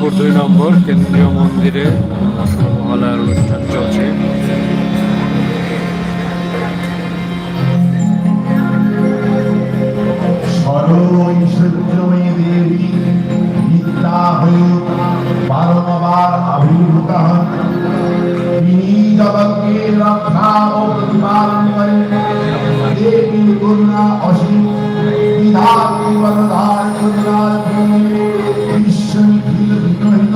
রংপুর দুই নম্বর কেন্দ্রীয় মন্দিরে মহালয়ার অনুষ্ঠান চলছে। দেবী অসীম। নিখিল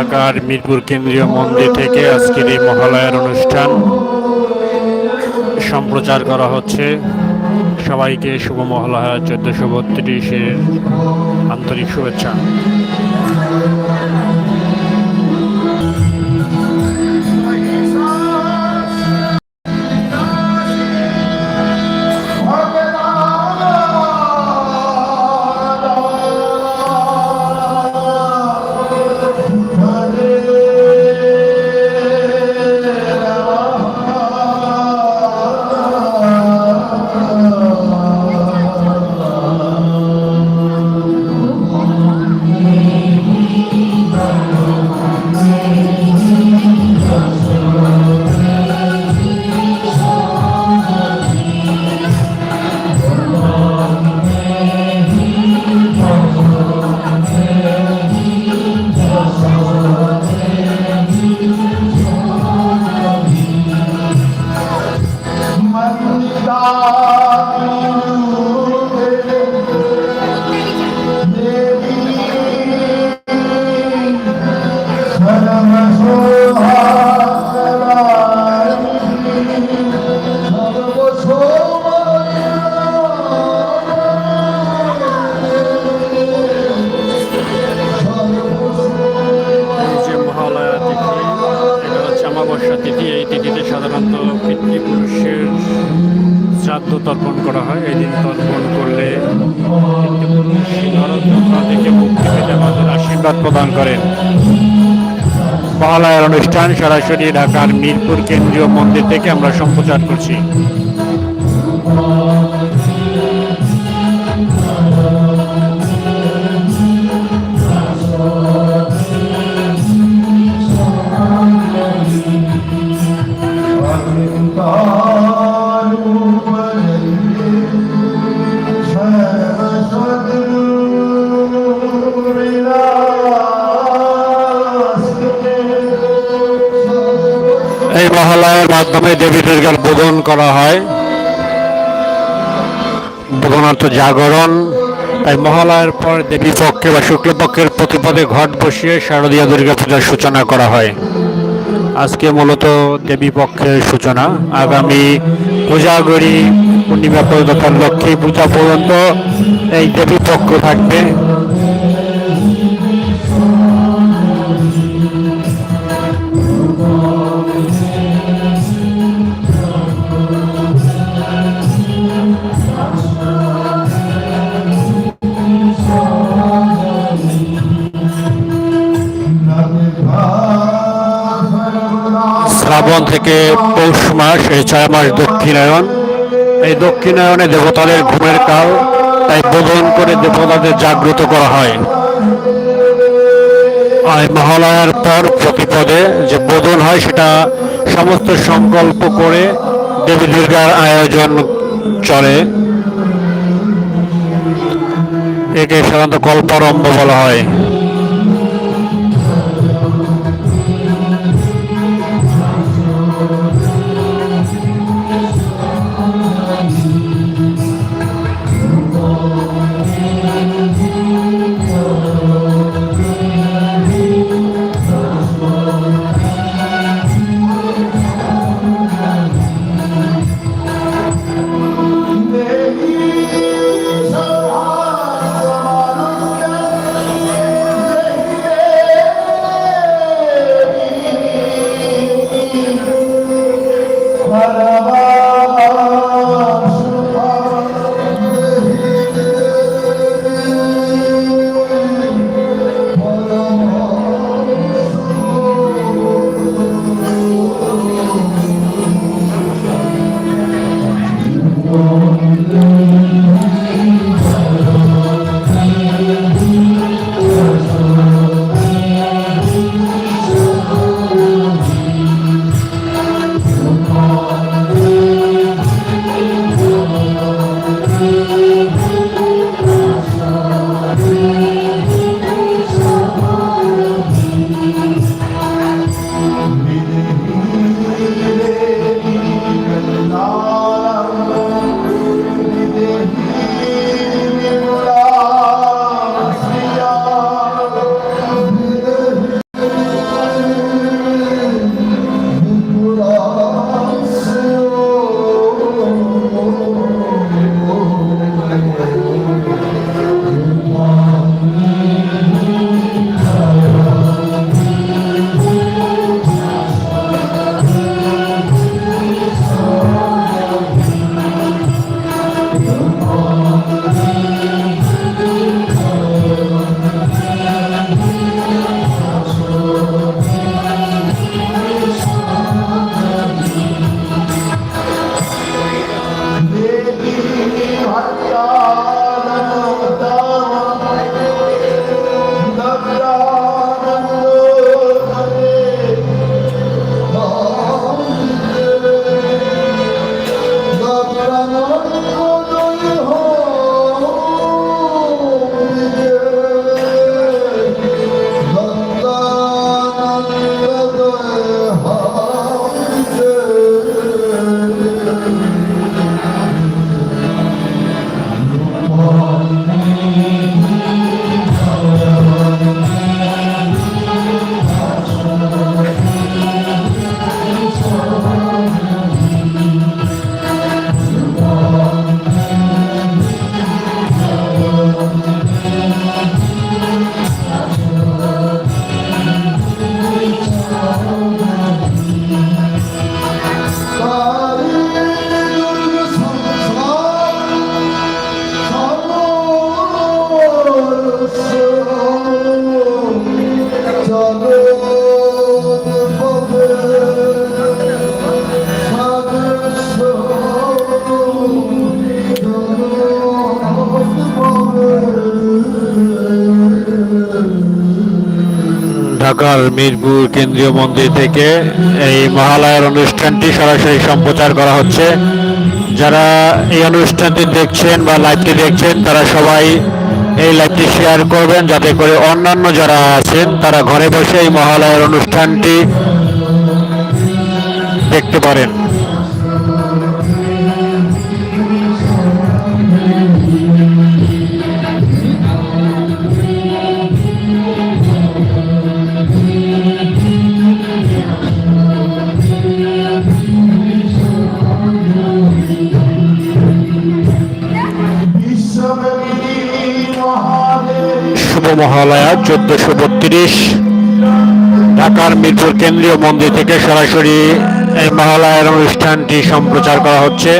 ঢাকার মিরপুর কেন্দ্রীয় মন্দির থেকে আজকের এই মহালয়ার অনুষ্ঠান সম্প্রচার করা হচ্ছে। সবাইকে শুভ মহালয়া, চোদ্দশো বত্রিশের আন্তরিক শুভেচ্ছা। মহালয়ার অনুষ্ঠান সরাসরি ঢাকার মিরপুর কেন্দ্রীয় মন্দির থেকে আমরা সম্প্রচার করছি। মাধ্যমে দেবী দুর্গার বোধন করা হয়। বোধনার্থ জাগরণ। তাই মহালয়ার পর দেবী পক্ষে বা শুক্লপক্ষের প্রতিপদে ঘট বসিয়ে শারদীয় দুর্গা পূজার সূচনা করা হয়। আজকে মূলত দেবী পক্ষের সূচনা। আগামী পূজাগরী, পূর্ণিমা পর্যন্ত লক্ষ্মী পূজা পর্যন্ত এই দেবী পক্ষ থাকবে। শ্রাবণ থেকে পৌষ মাস, এই ছয় মাস দক্ষিণায়ন এই দক্ষিণায়নে দেবতাদের ঘুমের কাল, তাই বোধন করে দেবতাদের জাগ্রত করা হয়। আর মহালয়ার পর প্রতিপদে যে বোধন হয়, সেটা সমস্ত সংকল্প করে দেবী দুর্গার আয়োজন চলে। একে সাধারণত কল্পারম্ভ বলা হয়। ঢাকার মিরপুর কেন্দ্রীয় মন্দির থেকে এই মহালয়ার অনুষ্ঠানটি সরাসরি সম্প্রচার করা হচ্ছে। যারা এই অনুষ্ঠানটি দেখছেন বা লাইভটি দেখছেন, তারা সবাই এই লাইভটি শেয়ার করবেন যাতে করে অন্যান্য যারা আছেন, তারা ঘরে বসে এই মহালয়ার অনুষ্ঠানটি দেখতে পারেন। মহালয়া চোদ্দশো বত্রিশ, ঢাকার মিরপুর কেন্দ্রীয় মন্দির থেকে সরাসরি এই মহালয়ার অনুষ্ঠানটি সম্প্রচার করা হচ্ছে।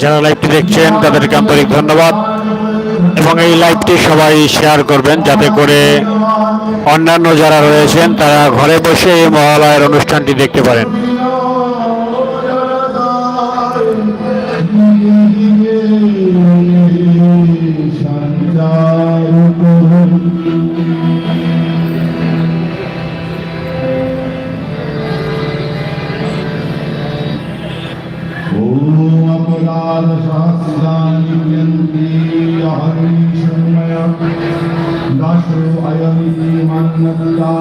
যারা লাইভটি দেখছেন, তাদেরকে আন্তরিক ধন্যবাদ। এবং এই লাইভটি সবাই শেয়ার করবেন, যাতে করে অন্যান্য যারা রয়েছেন, তারা ঘরে বসে এই মহালয়ার অনুষ্ঠানটি দেখতে পারেন। अयमिति मन्नता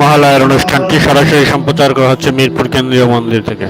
মহালয়ার অনুষ্ঠানটি সরাসরি সম্প্রচার করা হচ্ছে মিরপুর কেন্দ্রীয় মন্দির থেকে।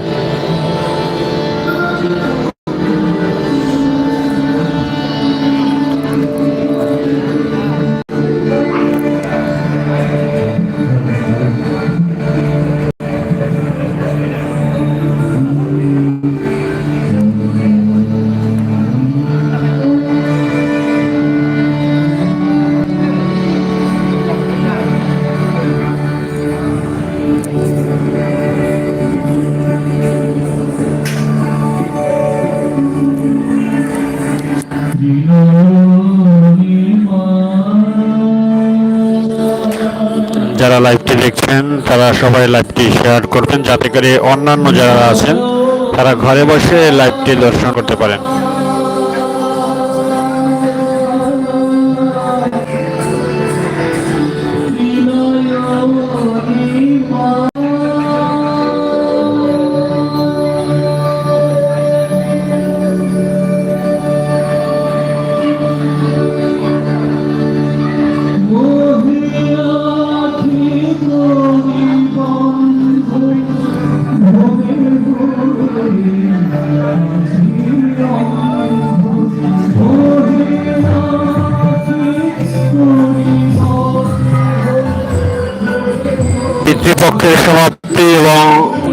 যারা লাইভটি দেখছেন, তারা সবাই লাইভটি শেয়ার করবেন, যাতে করে অন্যান্য যারা আছেন, তারা ঘরে বসে লাইভটি দর্শন করতে পারেন। পিতৃপক্ষের সমাপ্তি এবং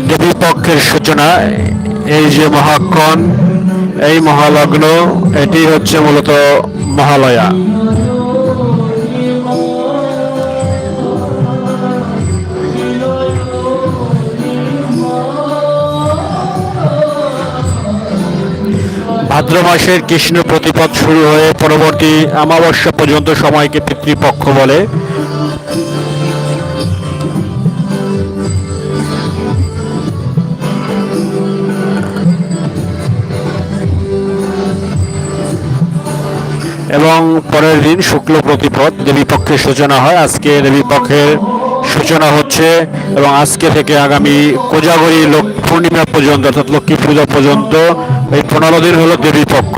দেবী পক্ষের সূচনা, এই যে মহাক্ষণ, এই মহালগ্ন, এটি হচ্ছে মূলত মহালয়া। ভাদ্র মাসের কৃষ্ণ প্রতিপদ শুরু হয়ে পরবর্তী অমাবস্যা পর্যন্ত সময়কে পিতৃপক্ষ বলে। এবং পরের দিন শুক্ল প্রতিপদ দেবী পক্ষের সূচনা হয়। আজকে দেবী পক্ষের সূচনা হচ্ছে এবং আজকে থেকে আগামী কোজাগরী লোক পূর্ণিমা পর্যন্ত, অর্থাৎ লক্ষ্মী পূজা পর্যন্ত এই পনেরো দিন হলো দেবী পক্ষ।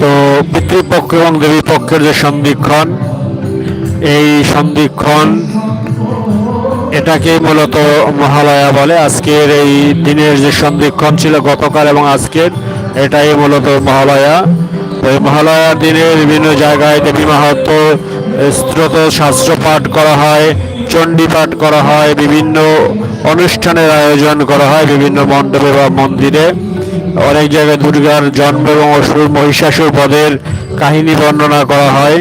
তো পিতৃপক্ষ এবং দেবী পক্ষের যে সন্ধিক্ষণ, এই সন্ধিক্ষণ এটাকে মূলত মহালয়া বলে। আজকের এই দিনের যে সন্ধিক্ষণ ছিল গতকাল এবং আজকের এটাই মূলত মহালয়া। এই মহালয়ার দিনে বিভিন্ন জায়গায় দেবী মাহাত্ম স্ত্রোত শাস্ত্র পাঠ করা হয়, চণ্ডী পাঠ করা হয়, বিভিন্ন অনুষ্ঠানের আয়োজন করা হয় বিভিন্ন মণ্ডপে বা মন্দিরে। অনেক জায়গায় দুর্গার জন্ম এবং অসুর মহিষাসুর পদের কাহিনী বর্ণনা করা হয়।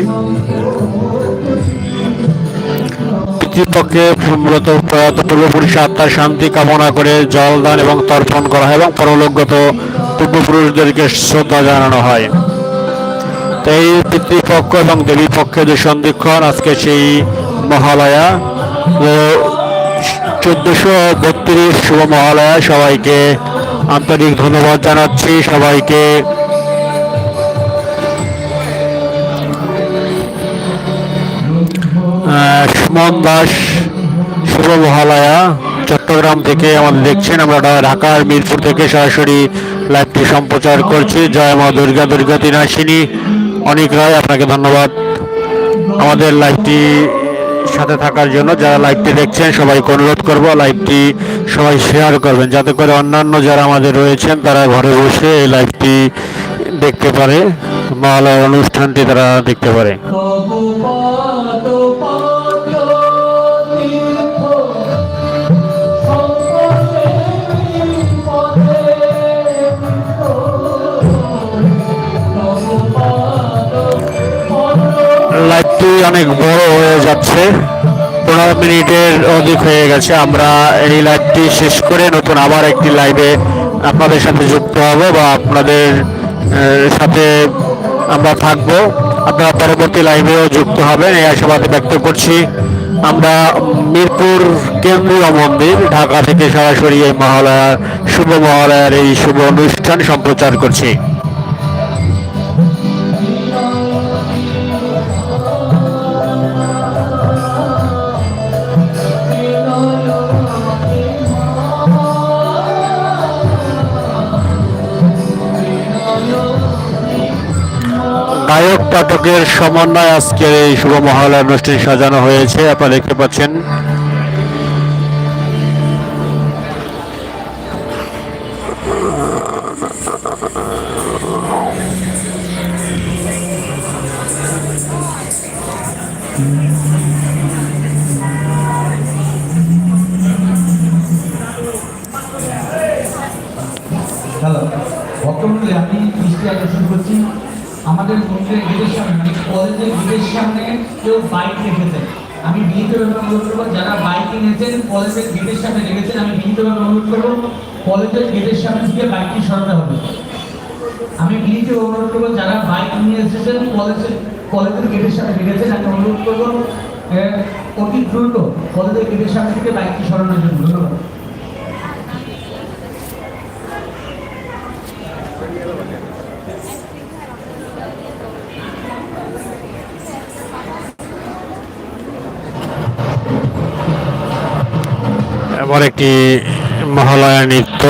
পিতৃপক্ষে মূলত প্রয়াত পূর্বপুরুষ আত্মার শান্তি কামনা করে জল দান এবং তর্পণ করা হয় এবং পরলোকগত পূর্বপুরুষদেরকে শ্রদ্ধা জানানো হয়। তো এই পিতৃপক্ষ এবং দেবী পক্ষের যে সন্ধিক্ষণ, আজকে সেই মহালয়া চোদ্দশো বত্রিশ শুভ মহালয়া। সবাইকে আন্তরিক ধন্যবাদ জানাচ্ছি। সবাইকে সুমন দাস শুভ মহালয়া। চট্টগ্রাম থেকে আমাদের দেখছেন আমরা ঢাকার মিরপুর থেকে সরাসরি লাইভটি সম্প্রচার করছি। জয় মা দুর্গা দুর্গা তিনাশিনী অনেক রায়, আপনাকে ধন্যবাদ। আমাদের লাইভটি সাথে থাকার জন্য যারা লাইভটি দেখছেন, সবাইকে অনুরোধ করব লাইভটি সবাই শেয়ার করবেন। যাতে করে অন্যান্য যারা আমাদের রয়েছেন, তারা ঘরে বসে এই লাইভটি দেখতে পারে মহালয়ার অনুষ্ঠানটি তারা দেখতে পারে। লাইভটি অনেক বড় হয়ে যাচ্ছে। পনেরো মিনিটের অধিক হয়ে গেছে। আমরা এই লাইভটি শেষ করে নতুন আবার একটি লাইভে আপনাদের সাথে যুক্ত হব বা আপনাদের সাথে আমরা থাকব। আপনারা পরবর্তী লাইভেও যুক্ত হবেন। এই আশাবাদ ব্যক্ত করছি। আমরা মিরপুর কেন্দ্রীয় মন্দির, ঢাকা থেকে সরাসরি এই মহালয়ার শুভ মহালয়ার এই শুভ অনুষ্ঠান সম্প্রচার করছি। গায়ক পাঠকের সমন্বয় আজকের এই শুভ মহালয় অনুষ্ঠান সাজানো হয়েছে। আপনারা দেখতে পাচ্ছেন মানে আমি বিনীতভাবে অনুরোধ করব, যারা বাইক নিয়েছেন কলেজের গেটের সামনে রেখেছেন, আমি বিনীতভাবে অনুরোধ করব কলেজের গেটের সামনে থেকে বাইকটি সরাতে হবে। আমি বিনীত অনুরোধ করব, যারা বাইক নিয়ে এসেছেন কলেজের কলেজের গেটের সামনে রেখেছেন, আমি অনুরোধ করব অতি দ্রুত কলেজের গেটের সামনে থেকে বাইকটি সরানোর জন্য। ধন্যবাদ। এবার একটি মহালয়া নৃত্য।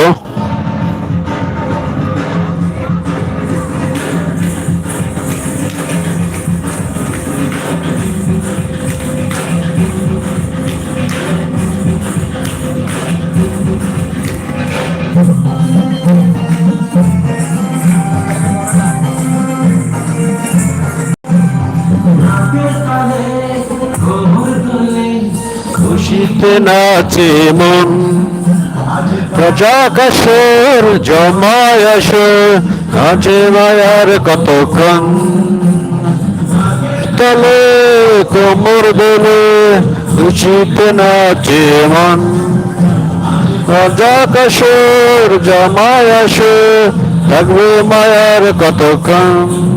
খুশিতে নাচে মন। প্রজাকাশের জমায় আসে, নাচে মায়ার কতক্ষণ। তলে কোমর দোলে খুশিতে নাচে মন। প্রজাকাশের জমায় আসে, থাকবে মায়ার কতক্ষণ।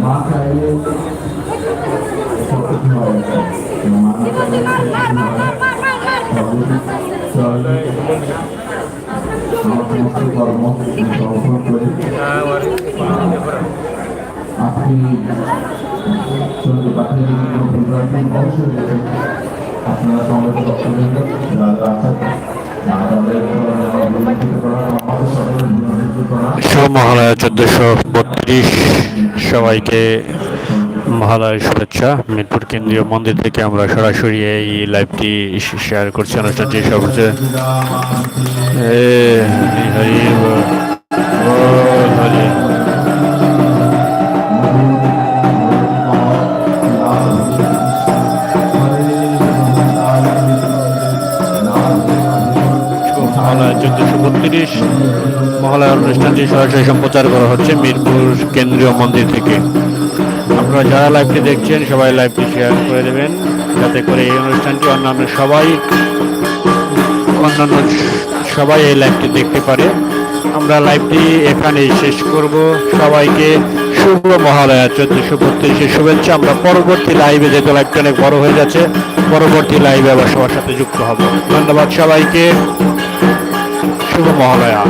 মা চাইলে সব কিছু হয় মা সমস্ত কর্ম সমর্পণ করে আপনি চন্দ্র পাঠিয়ে অংশ আপনারা বক্তব্য যারা মহালয়া চোদ্দশো বত্রিশ সবাইকে মহালয়ের শুভেচ্ছা। মিরপুর কেন্দ্রীয় মন্দির থেকে আমরা সরাসরি এই লাইভটি শেয়ার করছি। অনুষ্ঠানটি সব হচ্ছে। অনুষ্ঠানটি সরাসরি সম্প্রচার করা হচ্ছে মিরপুর কেন্দ্রীয় মন্দির থেকে। আপনারা যারা লাইভটি দেখছেন, সবাই লাইভটি শেয়ার করে দেবেন। যাতে করে এই অনুষ্ঠানটি অন্যান্য সবাই অন্যান্য সবাই এই লাইভটি দেখতে পারে। আমরা লাইভটি এখানেই শেষ করব। সবাইকে শুভ মহালয়া, চোদ্দশো বত্রিশের শুভেচ্ছা। আমরা পরবর্তী লাইভে যেহেতু লাইভটা অনেক বড় হয়ে যাচ্ছে, পরবর্তী লাইভে আবার সবার সাথে যুক্ত হব। ধন্যবাদ সবাইকে। শুভ মহালয়া।